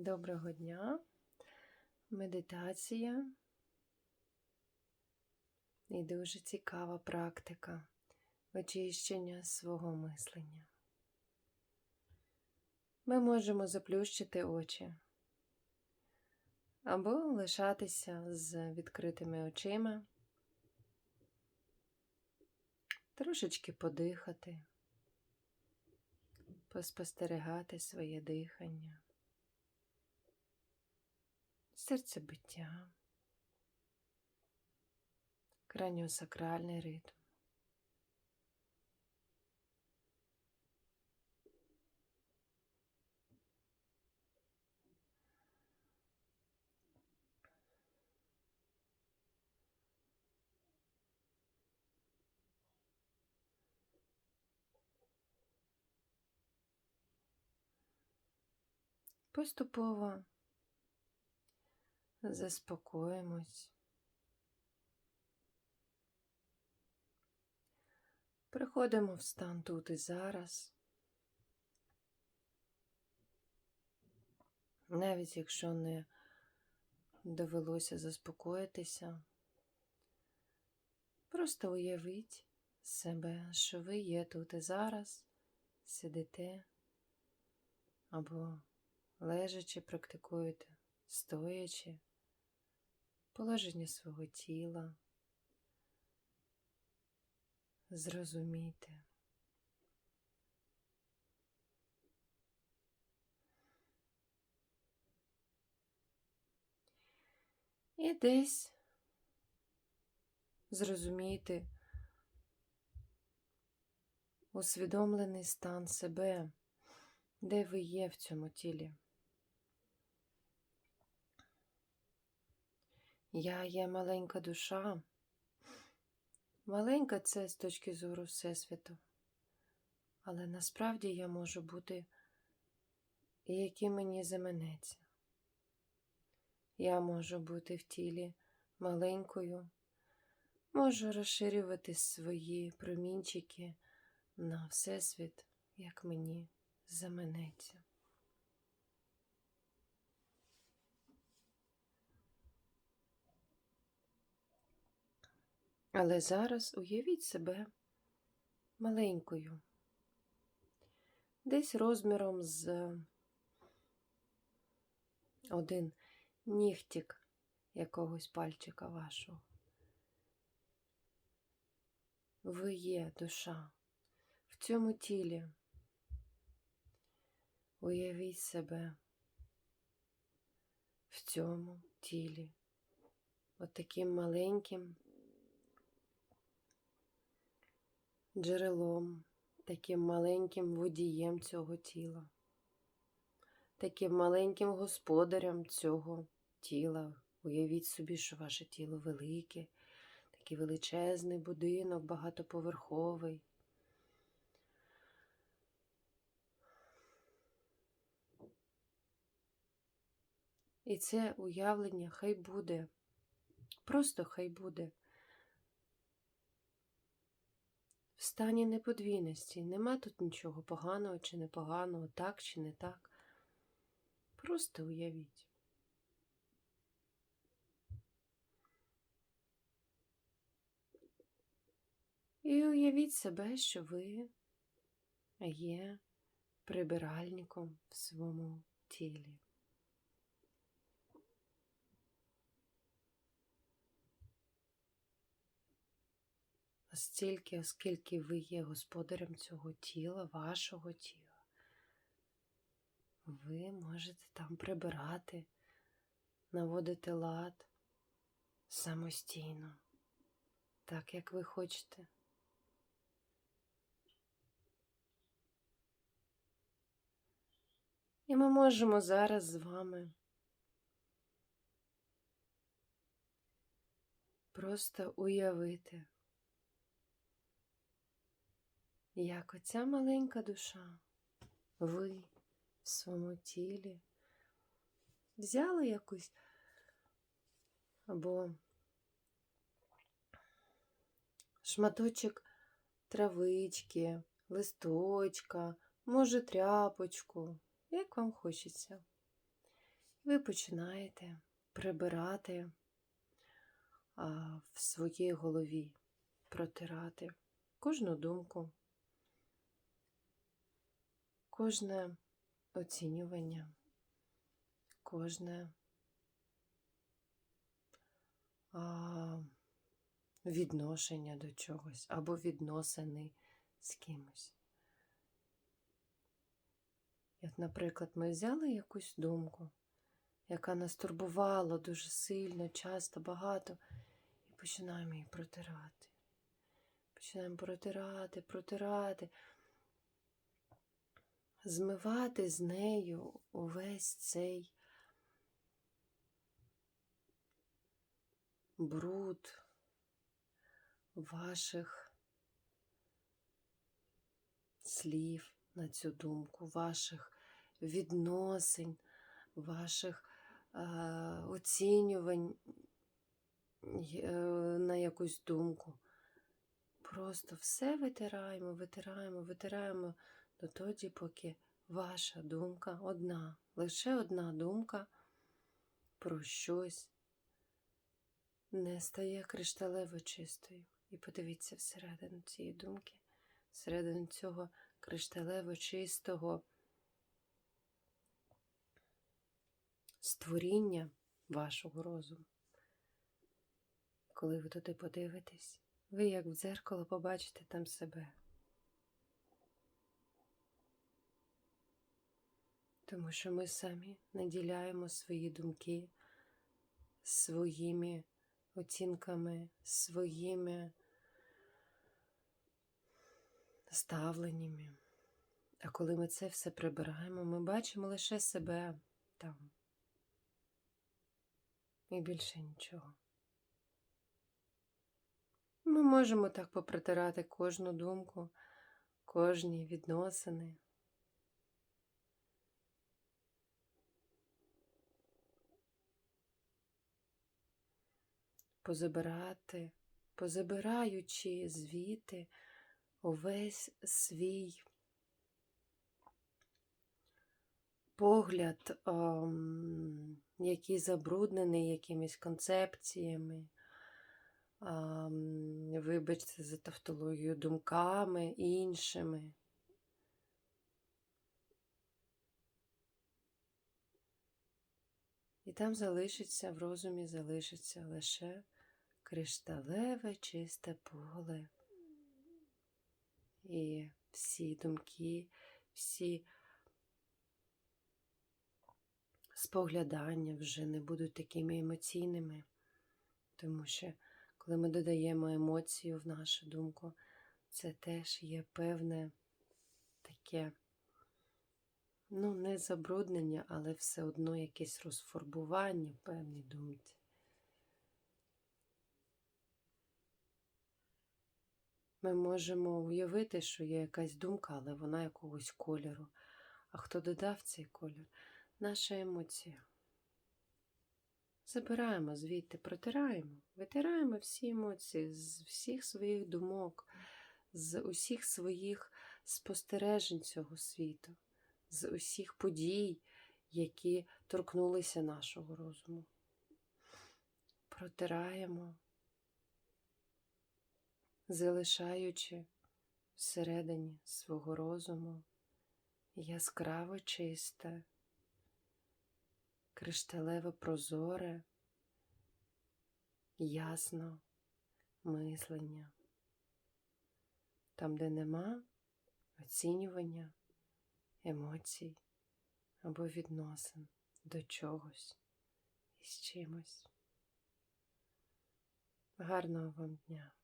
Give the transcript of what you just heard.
Доброго дня. Медитація і дуже цікава практика очищення свого мислення. Ми можемо заплющити очі або лишатися з відкритими очима, трошечки подихати, поспостерігати своє дихання серцебиття, краніосакральний ритм. Поступово заспокоїмось. Приходимо в стан тут і зараз. Навіть якщо не довелося заспокоїтися, просто уявіть себе, що ви є тут і зараз, сидите або лежачи практикуєте, стоячи положення свого тіла. Зрозумійте. І десь зрозумійте усвідомлений стан себе, де ви є в цьому тілі. Я є маленька душа. Маленька це з точки зору Всесвіту. Але насправді я можу бути і яким мені заманеться. Я можу бути в тілі маленькою, можу розширювати свої промінчики на Всесвіт, як мені заманеться. Але зараз уявіть себе маленькою, десь розміром з один нігтик якогось пальчика вашого. Ви є душа в цьому тілі. Уявіть себе в цьому тілі, от маленьким. Джерелом, таким маленьким водієм цього тіла, таким маленьким господарем цього тіла. Уявіть собі, що ваше тіло велике, такий величезний будинок, багатоповерховий. І це уявлення хай буде, просто хай буде. в стані неподвійності. Нема тут нічого поганого чи непоганого, так чи не так. Просто уявіть. І уявіть себе, що ви є прибиральником в своєму тілі. Стільки, оскільки ви є господарем цього тіла, вашого тіла, ви можете там прибирати, наводити лад самостійно, так як ви хочете. І ми можемо зараз з вами просто уявити. Як оця маленька душа, ви в своєму тілі взяли якусь або шматочок травички, листочка, може, тряпочку, як вам хочеться. Ви починаєте прибирати а, в своїй голові, протирати кожну думку, кожне оцінювання, кожне а, відношення до чогось або відносини з кимось. Як, наприклад, ми взяли якусь думку, яка нас турбувала дуже сильно, часто, багато, і починаємо її протирати. Починаємо протирати, протирати, змивати з нею увесь цей бруд ваших слів на цю думку, ваших відносин, ваших е, оцінювань е, на якусь думку. Просто все витираємо, витираємо, витираємо до тоді, поки ваша думка одна, лише одна думка про щось не стає кришталево чистою. І подивіться всередину цієї думки, всередину цього кришталево чистого створіння вашого розуму. Коли ви туди подивитесь, ви як в дзеркало побачите там себе. Тому що ми самі наділяємо свої думки своїми оцінками, своїми ставленнями. А коли ми це все прибираємо, ми бачимо лише себе там. І більше нічого. Ми можемо так попритирати кожну думку, кожні відносини. Позабирати, позабираючи звідти увесь свій погляд, ем, який забруднений якимись концепціями, ем, вибачте за тавтологію, думками іншими. І там залишиться, в розумі залишиться лише кришталеве чисте поле. І всі думки, всі споглядання вже не будуть такими емоційними, тому що коли ми додаємо емоцію в нашу думку, це теж є певне таке, ну, не забруднення, але все одно якесь розфарбування в певній думці. Ми можемо уявити, що є якась думка, але вона якогось кольору. А хто додав цей колір? Наша емоція. Забираємо звідти, протираємо, витираємо всі емоції з всіх своїх думок, з усіх своїх спостережень цього світу, з усіх подій, які торкнулися нашого розуму. Протираємо залишаючи всередині свого розуму яскраво чисте, кришталево прозоре, ясно мислення, там, де нема оцінювання емоцій або відносин до чогось і з чимось. Гарного вам дня!